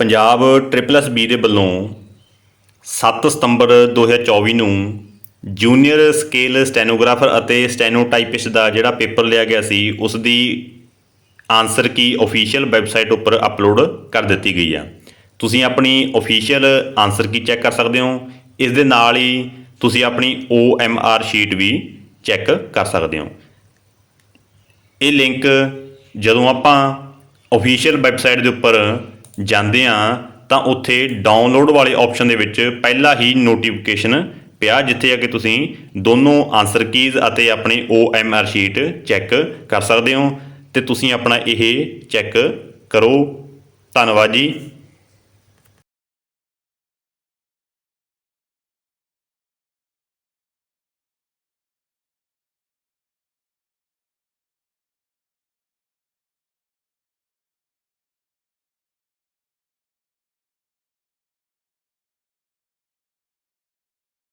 Punjab ਟ੍ਰਿਪਲਸ B ਦੇ ਵੱਲੋਂ 7 ਸਤੰਬਰ 2024 ਨੂੰ ਜੂਨੀਅਰ ਸਕੇਲ ਸਟੈਨੋਗ੍ਰਾਫਰ ਅਤੇ ਸਟੈਨੋਟਾਈਪਿਸਟ ਦਾ ਜਿਹੜਾ ਪੇਪਰ ਲਿਆ ਗਿਆ ਸੀ, ਉਸ ਦੀ ਆਨਸਰ ਕੀ ਅਫੀਸ਼ੀਅਲ ਵੈਬਸਾਈਟ ਉੱਪਰ ਅਪਲੋਡ ਕਰ ਦਿੱਤੀ ਗਈ ਆ। ਤੁਸੀਂ ਆਪਣੀ ਅਫੀਸ਼ੀਅਲ ਆਨਸਰ ਕੀ ਚੈੱਕ ਕਰ ਸਕਦੇ ਹੋ? ਇਸ ਦੇ ਨਾਲ ਹੀ ਤੁਸੀਂ ਆਪਣੀ OMR ਸ਼ੀਟ ਵੀ ਚੈੱਕ ਕਰ ਸਕਦੇ ਹੋ। ਇਹ ਲਿੰਕ ਜਦੋਂ ਆਪਾਂ ਅਫੀਸ਼ੀਅਲ ਵੈਬਸਾਈਟ ਦੇ ਉੱਪਰ ਜਾਂਦੇ ਆ ਤਾਂ ਉੱਥੇ ਡਾਊਨਲੋਡ ਵਾਲੇ ਆਪਸ਼ਨ ਦੇ ਵਿੱਚ ਪਹਿਲਾਂ ਹੀ ਨੋਟੀਫਿਕੇਸ਼ਨ ਪਿਆ, ਜਿੱਥੇ ਆ ਕਿ ਤੁਸੀਂ ਦੋਨੋਂ ਆਨਸਰ ਕੀਜ਼ ਅਤੇ ਆਪਣੀ OMR ਸ਼ੀਟ ਚੈੱਕ ਕਰ ਸਕਦੇ ਹੋ। ਤੇ ਤੁਸੀਂ ਆਪਣਾ ਇਹ ਚੈੱਕ ਕਰੋ। ਧੰਨਵਾਦ ਜੀ।